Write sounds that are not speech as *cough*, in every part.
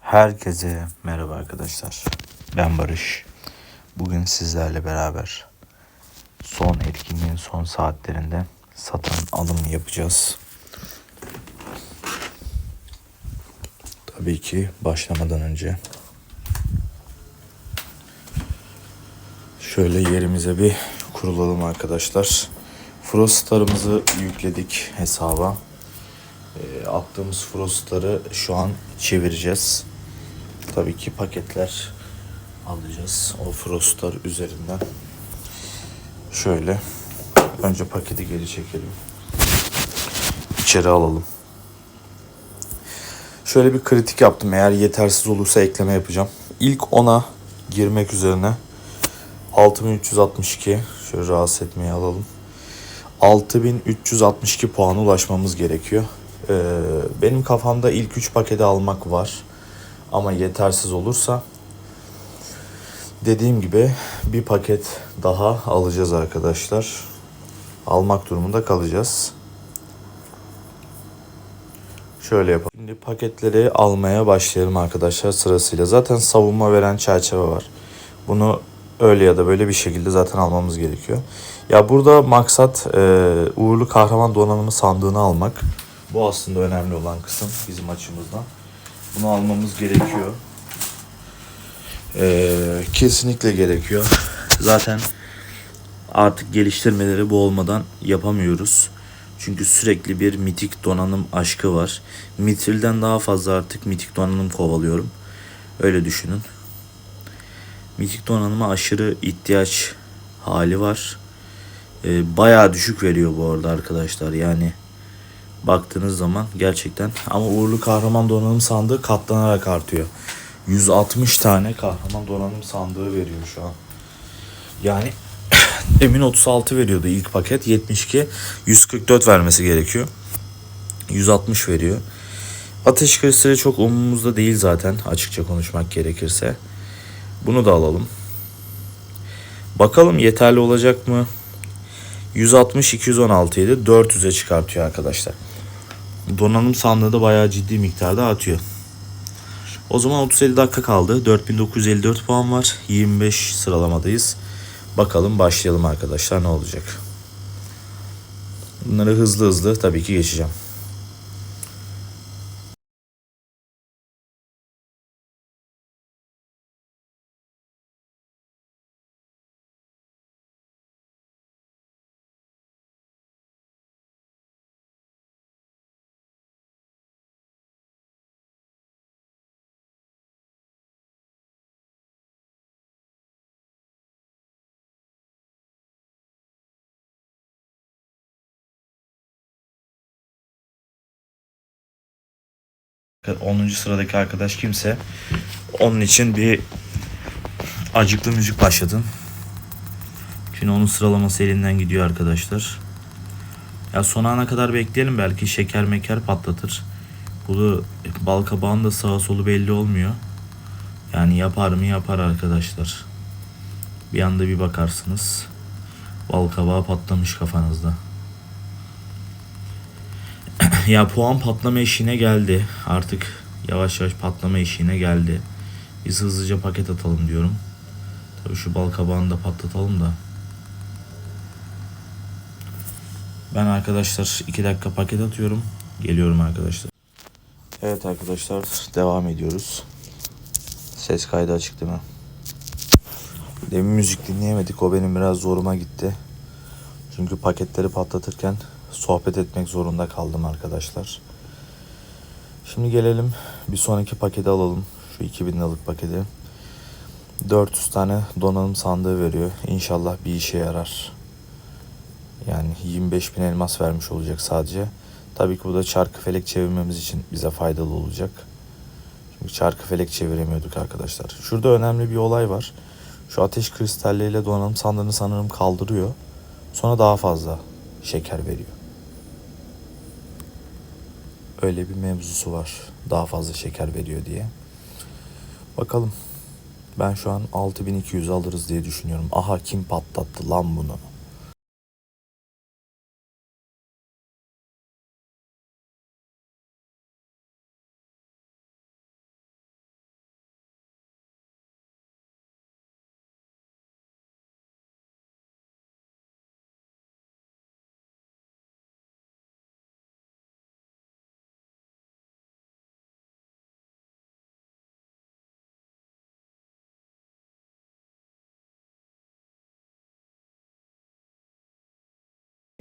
Herkese merhaba arkadaşlar. Ben Barış. Bugün sizlerle beraber son etkinliğin son saatlerinde satan alım yapacağız. Tabii ki başlamadan önce şöyle yerimize bir kurulalım arkadaşlar. Frostar'ımızı yükledik hesaba. E, attığımız Frost'ları şu an çevireceğiz. Tabii ki paketler alacağız o Frost'lar üzerinden. Şöyle önce paketi geri çekelim. İçeri alalım. Şöyle bir kritik yaptım. Eğer yetersiz olursa ekleme yapacağım. İlk 10'a girmek üzerine 6362 şöyle rahatsız etmeyi alalım. 6362 puana ulaşmamız gerekiyor. Ee, benim kafamda ilk 3 paketi almak var. Ama yetersiz olursa dediğim gibi bir paket daha alacağız arkadaşlar. Almak durumunda kalacağız. Şöyle yapalım. Şimdi paketleri almaya başlayalım arkadaşlar sırasıyla. Zaten savunma veren çerçeve var. Bunu öyle ya da böyle bir şekilde zaten almamız gerekiyor. Ya burada maksat e, uğurlu kahraman donanımı sandığını almak. Bu aslında önemli olan kısım bizim açımızdan. Bunu almamız gerekiyor. Ee, kesinlikle gerekiyor. Zaten artık geliştirmeleri bu olmadan yapamıyoruz. Çünkü sürekli bir mitik donanım aşkı var. Mitril'den daha fazla artık mitik donanım kovalıyorum. Öyle düşünün. Mitik donanıma aşırı ihtiyaç hali var. Ee, bayağı düşük veriyor bu arada arkadaşlar. Yani baktığınız zaman gerçekten ama uğurlu kahraman donanım sandığı katlanarak artıyor. 160 tane kahraman donanım sandığı veriyor şu an. Yani *clears throat* Emin 36 veriyordu ilk paket 72 144 vermesi gerekiyor. 160 veriyor. Ateş kristali çok umumumuzda değil zaten açıkça konuşmak gerekirse. Bunu da alalım. Bakalım yeterli olacak mı? 160 216 idi 400'e çıkartıyor arkadaşlar. Donanım sandığı da bayağı ciddi miktarda atıyor. O zaman 37 dakika kaldı. 4954 puan var. 25 sıralamadayız. Bakalım başlayalım arkadaşlar ne olacak. Bunları hızlı hızlı tabii ki geçeceğim. 10. sıradaki arkadaş kimse onun için bir acıklı müzik başladım. Şimdi onun sıralaması elinden gidiyor arkadaşlar. Ya son ana kadar bekleyelim belki şeker meker patlatır. Bu bal da sağa solu belli olmuyor. Yani yapar mı yapar arkadaşlar. Bir anda bir bakarsınız. Bal kabağı patlamış kafanızda. Ya puan patlama eşiğine geldi. Artık yavaş yavaş patlama eşiğine geldi. Biz hızlıca paket atalım diyorum. Tabii şu bal kabağını da patlatalım da. Ben arkadaşlar 2 dakika paket atıyorum. Geliyorum arkadaşlar. Evet arkadaşlar devam ediyoruz. Ses kaydı açık değil mi? Demin müzik dinleyemedik. O benim biraz zoruma gitti. Çünkü paketleri patlatırken sohbet etmek zorunda kaldım arkadaşlar. Şimdi gelelim bir sonraki paketi alalım. Şu 2000 liralık paketi. 400 tane donanım sandığı veriyor. İnşallah bir işe yarar. Yani 25 bin elmas vermiş olacak sadece. Tabii ki bu da çarkı felek çevirmemiz için bize faydalı olacak. Çünkü çarkı felek çeviremiyorduk arkadaşlar. Şurada önemli bir olay var. Şu ateş kristalleriyle donanım sandığını sanırım kaldırıyor. Sonra daha fazla şeker veriyor. Öyle bir mevzusu var. Daha fazla şeker veriyor diye. Bakalım. Ben şu an 6200 alırız diye düşünüyorum. Aha kim patlattı lan bunu?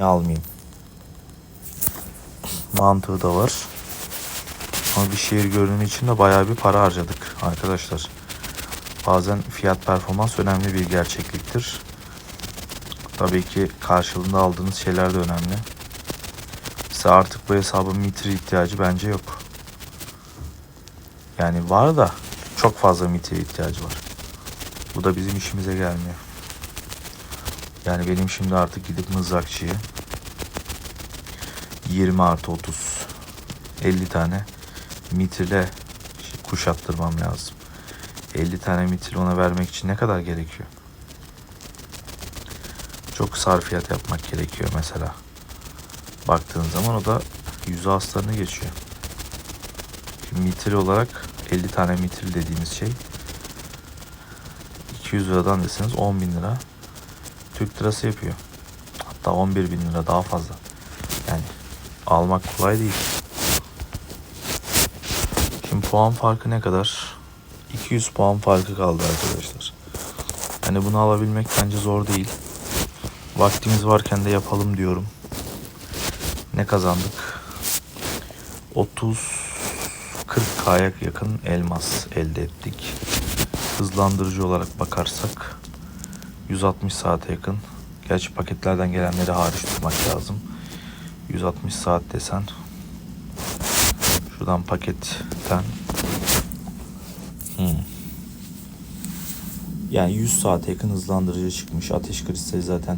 Almayayım? Mantığı da var. Ama bir şehir görünümü için de bayağı bir para harcadık arkadaşlar. Bazen fiyat performans önemli bir gerçekliktir. Tabii ki karşılığında aldığınız şeyler de önemli. Size artık bu hesabın mitre ihtiyacı bence yok. Yani var da çok fazla mitre ihtiyacı var. Bu da bizim işimize gelmiyor. Yani benim şimdi artık gidip mızrakçıya 20 artı 30 50 tane mitrle kuşattırmam lazım. 50 tane mitril ona vermek için ne kadar gerekiyor? Çok sarfiyat yapmak gerekiyor mesela. Baktığın zaman o da yüzü aslarını geçiyor. Şimdi mitril olarak 50 tane mitril dediğimiz şey 200 liradan deseniz 10 bin lira Türk lirası yapıyor. Hatta 11 bin lira daha fazla. Yani almak kolay değil. Şimdi puan farkı ne kadar? 200 puan farkı kaldı arkadaşlar. Hani bunu alabilmek bence zor değil. Vaktimiz varken de yapalım diyorum. Ne kazandık? 30 40 kaya yakın elmas elde ettik. Hızlandırıcı olarak bakarsak 160 saate yakın. Gerçi paketlerden gelenleri hariç tutmak lazım. 160 saat desen. Şuradan paketten. Hmm. Yani 100 saate yakın hızlandırıcı çıkmış. Ateş kristali zaten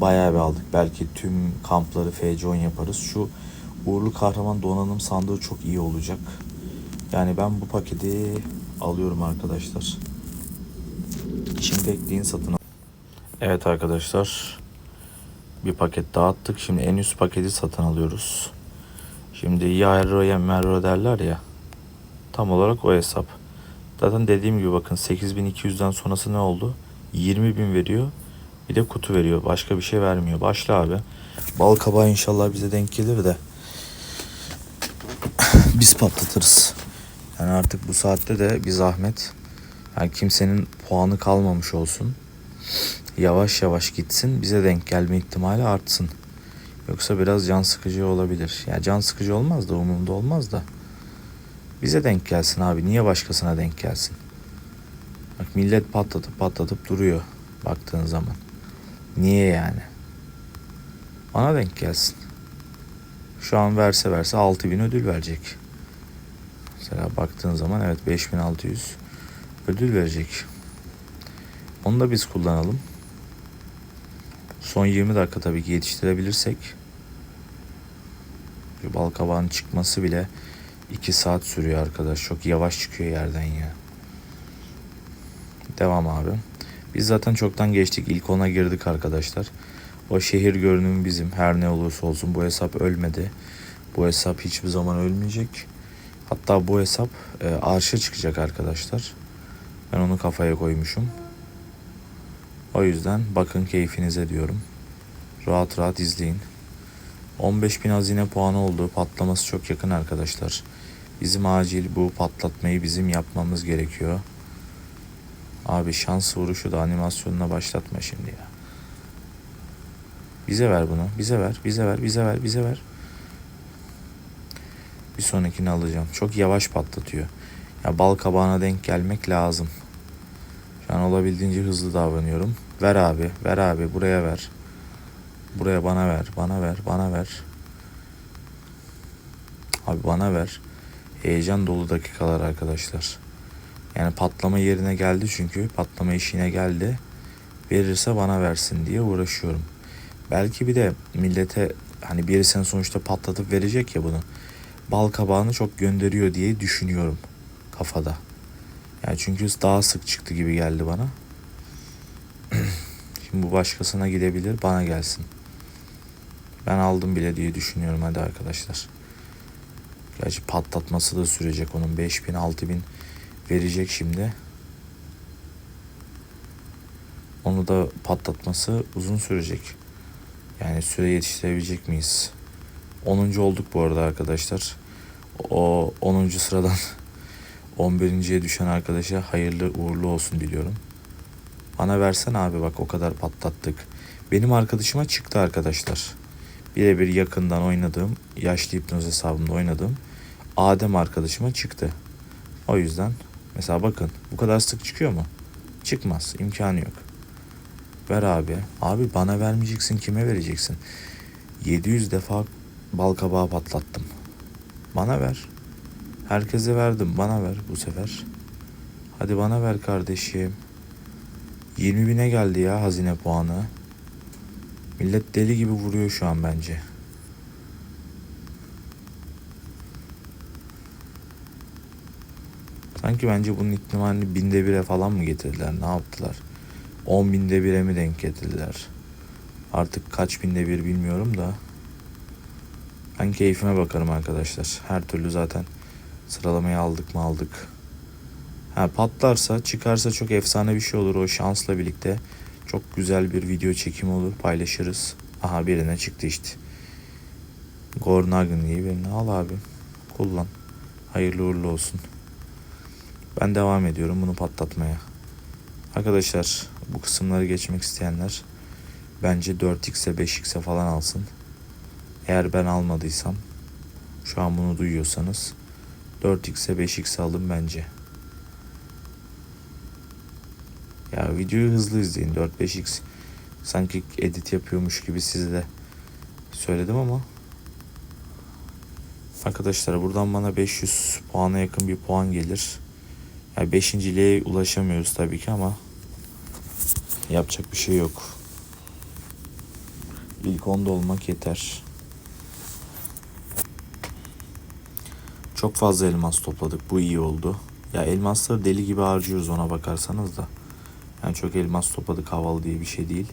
bayağı bir aldık. Belki tüm kampları FC10 yaparız. Şu uğurlu kahraman donanım sandığı çok iyi olacak. Yani ben bu paketi alıyorum arkadaşlar. Şimdi bekleyin satın. Evet arkadaşlar. Bir paket dağıttık. Şimdi en üst paketi satın alıyoruz. Şimdi ya Erro ya Merro derler ya. Tam olarak o hesap. Zaten dediğim gibi bakın 8200'den sonrası ne oldu? 20.000 veriyor. Bir de kutu veriyor. Başka bir şey vermiyor. Başla abi. Bal kabağı inşallah bize denk gelir de. Biz patlatırız. Yani artık bu saatte de bir zahmet. Yani kimsenin puanı kalmamış olsun. Yavaş yavaş gitsin. Bize denk gelme ihtimali artsın. Yoksa biraz can sıkıcı olabilir. Ya yani can sıkıcı olmaz da umurumda olmaz da. Bize denk gelsin abi. Niye başkasına denk gelsin? Bak millet patlatıp patlatıp duruyor baktığın zaman. Niye yani? Bana denk gelsin. Şu an verse verse 6000 ödül verecek. Mesela baktığın zaman evet 5600 ödül verecek. Onu da biz kullanalım. Son 20 dakika tabii ki yetiştirebilirsek. Şu bal çıkması bile 2 saat sürüyor arkadaş. Çok yavaş çıkıyor yerden ya. Devam abi. Biz zaten çoktan geçtik. İlk ona girdik arkadaşlar. O şehir görünümü bizim. Her ne olursa olsun bu hesap ölmedi. Bu hesap hiçbir zaman ölmeyecek. Hatta bu hesap e, arşa çıkacak arkadaşlar. Ben onu kafaya koymuşum. O yüzden bakın keyfinize diyorum. Rahat rahat izleyin. 15.000 hazine puanı oldu. Patlaması çok yakın arkadaşlar. Bizim acil bu patlatmayı bizim yapmamız gerekiyor. Abi şans vuruşu da animasyonuna başlatma şimdi ya. Bize ver bunu. Bize ver. Bize ver. Bize ver. Bize ver. Bir sonrakini alacağım. Çok yavaş patlatıyor. Ya bal kabağına denk gelmek lazım. Şu an olabildiğince hızlı davranıyorum. Ver abi. Ver abi. Buraya ver. Buraya bana ver. Bana ver. Bana ver. Abi bana ver. Heyecan dolu dakikalar arkadaşlar. Yani patlama yerine geldi çünkü. Patlama işine geldi. Verirse bana versin diye uğraşıyorum. Belki bir de millete hani birisinin sonuçta patlatıp verecek ya bunu. Bal kabağını çok gönderiyor diye düşünüyorum kafada. Yani çünkü daha sık çıktı gibi geldi bana. *clears throat* Şimdi bu başkasına gidebilir, bana gelsin. Ben aldım bile diye düşünüyorum hadi arkadaşlar. Gerçi patlatması da sürecek onun 5000 6000 verecek şimdi. Onu da patlatması uzun sürecek. Yani süre yetiştirebilecek miyiz? 10. olduk bu arada arkadaşlar. O 10. sıradan *laughs* 11.ye düşen arkadaşa hayırlı uğurlu olsun diliyorum. Bana versen abi bak o kadar patlattık. Benim arkadaşıma çıktı arkadaşlar. Birebir yakından oynadığım, yaşlı hipnoz hesabımda oynadığım Adem arkadaşıma çıktı. O yüzden mesela bakın bu kadar sık çıkıyor mu? Çıkmaz. imkanı yok. Ver abi. Abi bana vermeyeceksin kime vereceksin? 700 defa bal kabağı patlattım. Bana ver. Herkese verdim. Bana ver bu sefer. Hadi bana ver kardeşim. 20 bine geldi ya hazine puanı. Millet deli gibi vuruyor şu an bence. Sanki bence bunun ihtimalini binde bire falan mı getirdiler? Ne yaptılar? 10 binde bire mi denk getirdiler? Artık kaç binde bir bilmiyorum da. Ben keyfime bakarım arkadaşlar. Her türlü zaten sıralamayı aldık mı aldık. Ha, patlarsa çıkarsa çok efsane bir şey olur o şansla birlikte. Çok güzel bir video çekimi olur paylaşırız. Aha birine çıktı işte. Gornagin diye birini al abi. Kullan. Hayırlı uğurlu olsun. Ben devam ediyorum bunu patlatmaya. Arkadaşlar bu kısımları geçmek isteyenler bence 4x'e 5x'e falan alsın. Eğer ben almadıysam şu an bunu duyuyorsanız 4x'e 5x'e alın bence. Ya videoyu hızlı izleyin 4-5x sanki edit yapıyormuş gibi size de söyledim ama Arkadaşlar buradan bana 500 puana yakın bir puan gelir. Yani beşinciliğe ulaşamıyoruz tabii ki ama yapacak bir şey yok. İlk onda olmak yeter. Çok fazla elmas topladık. Bu iyi oldu. Ya elmasları deli gibi harcıyoruz ona bakarsanız da. Yani çok elmas topladık havalı diye bir şey değil.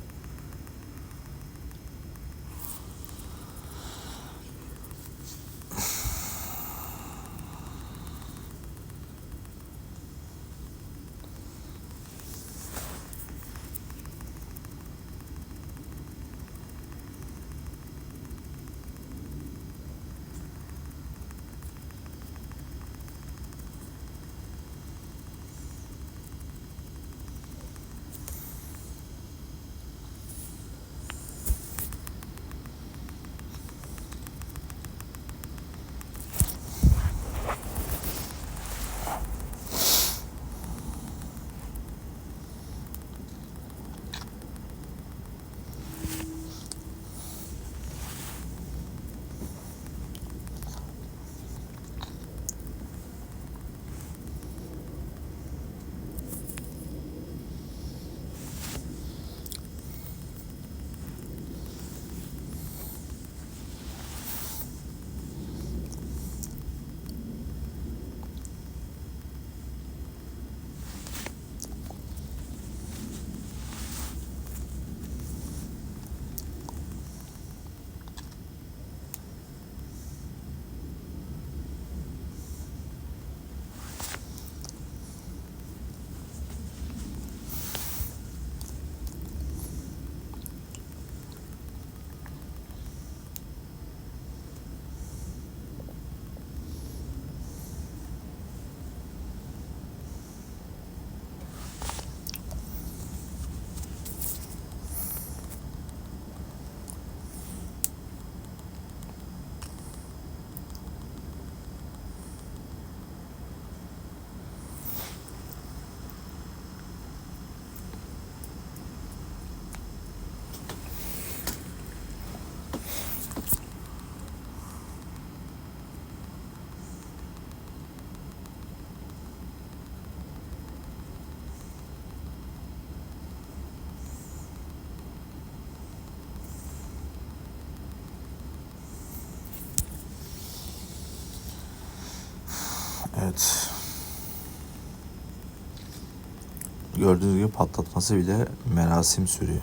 Gördüğünüz gibi patlatması bile merasim sürüyor.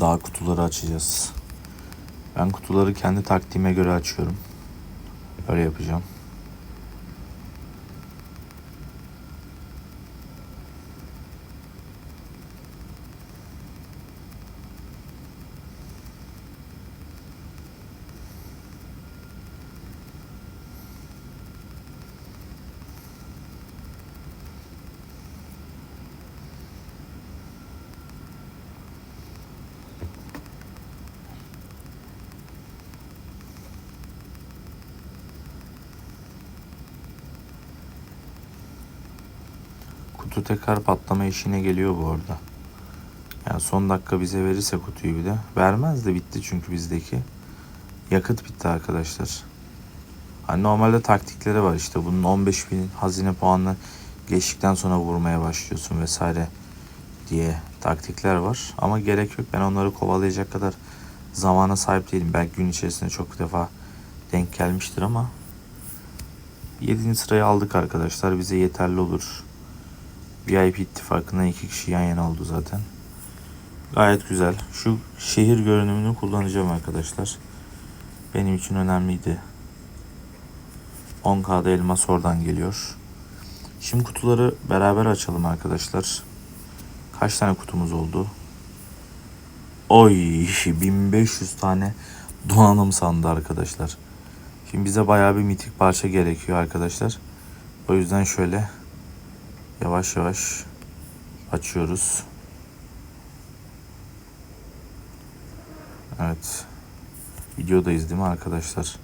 Daha kutuları açacağız. Ben kutuları kendi taktiğime göre açıyorum. Öyle yapacağım. Kutu tekrar patlama işine geliyor bu arada. Yani son dakika bize verirse kutuyu bir de. Vermez de bitti çünkü bizdeki. Yakıt bitti arkadaşlar. Hani normalde taktikleri var işte bunun 15 bin hazine puanını geçtikten sonra vurmaya başlıyorsun vesaire diye taktikler var. Ama gerek yok ben onları kovalayacak kadar zamana sahip değilim. Belki gün içerisinde çok defa denk gelmiştir ama 7. sırayı aldık arkadaşlar. Bize yeterli olur. VIP ittifakından iki kişi yan yana oldu zaten. Gayet güzel. Şu şehir görünümünü kullanacağım arkadaşlar. Benim için önemliydi. 10K'da elmas oradan geliyor. Şimdi kutuları beraber açalım arkadaşlar. Kaç tane kutumuz oldu? Oy *laughs* 1500 tane donanım sandı arkadaşlar. Şimdi bize bayağı bir mitik parça gerekiyor arkadaşlar. O yüzden şöyle yavaş yavaş açıyoruz. Evet. Videodayız değil mi arkadaşlar?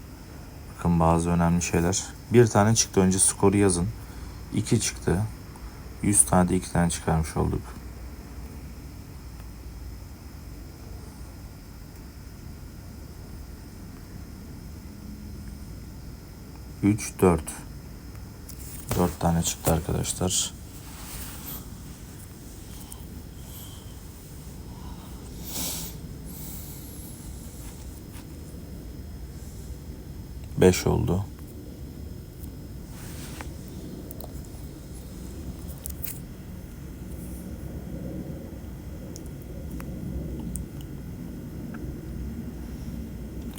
Bakın bazı önemli şeyler. Bir tane çıktı. Önce skoru yazın. İki çıktı. 100 tane de iki tane çıkarmış olduk. Üç, dört. Dört tane çıktı arkadaşlar. Beş oldu.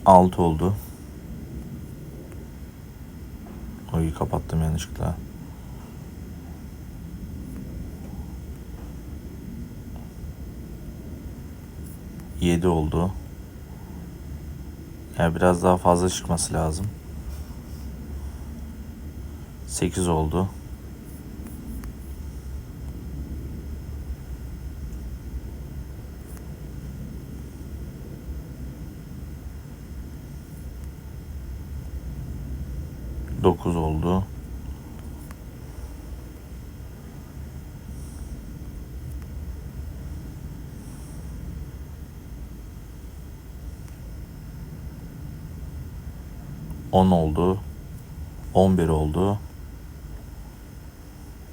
Altı oldu. Oyu kapattım yanlışlıkla. Yedi oldu. Yani biraz daha fazla çıkması lazım. 8 oldu. Dokuz oldu. On oldu. On bir oldu.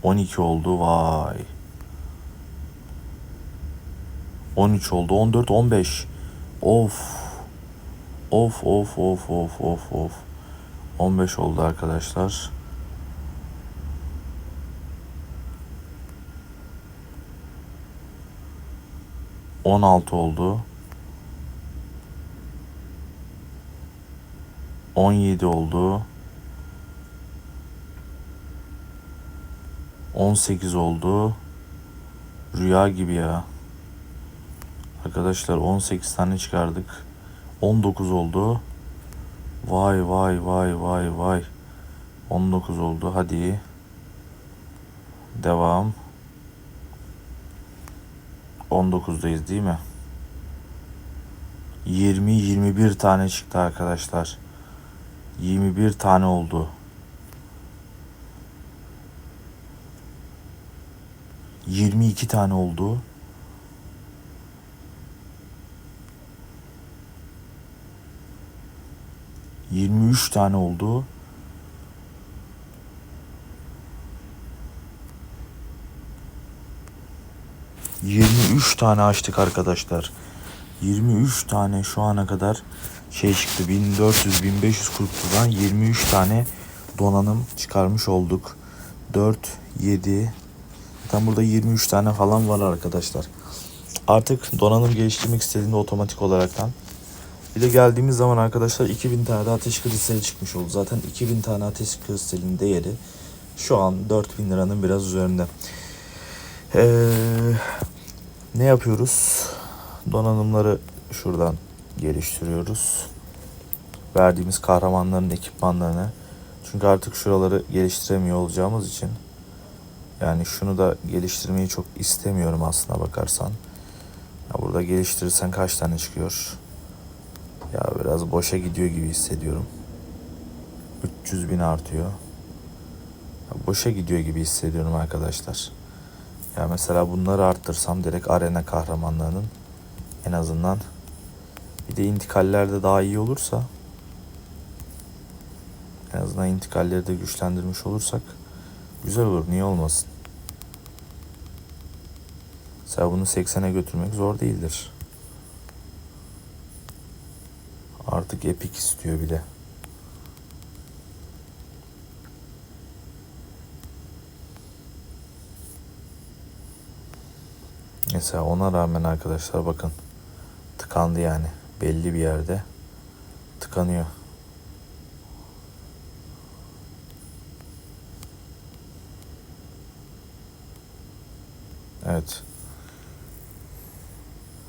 On iki oldu. Vay. On üç oldu. On dört, on beş. Of. Of of of of of of. 15 oldu arkadaşlar. On altı oldu. On yedi oldu. On sekiz oldu. Rüya gibi ya. Arkadaşlar 18 tane çıkardık. 19 oldu. Vay vay vay vay vay. 19 oldu. Hadi. Devam. 19'dayız değil mi? 20 21 tane çıktı arkadaşlar. 21 tane oldu. 22 tane oldu. Yirmi üç tane oldu. Yirmi üç tane açtık arkadaşlar. 23 tane şu ana kadar şey çıktı 1400 1500 kuruttudan 23 tane donanım çıkarmış olduk. 4 7 Zaten burada 23 tane falan var arkadaşlar. Artık donanım geliştirmek istediğimde otomatik olaraktan bir de geldiğimiz zaman arkadaşlar 2000 tane de ateş kristali çıkmış oldu. Zaten 2000 tane ateş kristalinin değeri şu an 4000 liranın biraz üzerinde. Ee, ne yapıyoruz? Donanımları şuradan geliştiriyoruz. Verdiğimiz kahramanların ekipmanlarını. Çünkü artık şuraları geliştiremiyor olacağımız için yani şunu da geliştirmeyi çok istemiyorum aslına bakarsan. Ya burada geliştirirsen kaç tane çıkıyor? Ya biraz boşa gidiyor gibi hissediyorum. 300 bin artıyor. Ya boşa gidiyor gibi hissediyorum arkadaşlar. Ya mesela bunları arttırsam direkt arena kahramanlarının en azından bir de intikallerde daha iyi olursa en azından intikalleri de güçlendirmiş olursak güzel olur. Niye olmasın? Mesela bunu 80'e götürmek zor değildir. Artık epik istiyor bir de. Mesela ona rağmen arkadaşlar bakın tıkandı yani belli bir yerde tıkanıyor. Evet.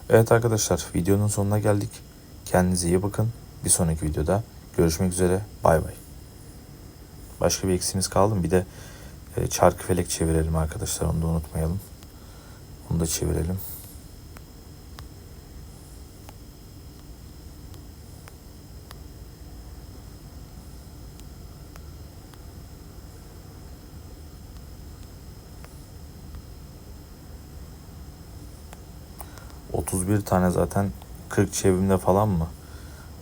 Evet arkadaşlar videonun sonuna geldik. Kendinize iyi bakın. Bir sonraki videoda görüşmek üzere. Bay bay. Başka bir eksiğimiz kaldı mı? Bir de e, çarkı felek çevirelim arkadaşlar. Onu da unutmayalım. Onu da çevirelim. ...31 tane zaten 40 çevrimde falan mı?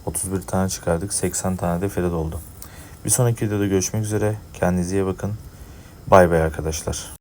31 tane çıkardık. 80 tane de Fred oldu. Bir sonraki videoda görüşmek üzere. Kendinize iyi bakın. Bay bay arkadaşlar.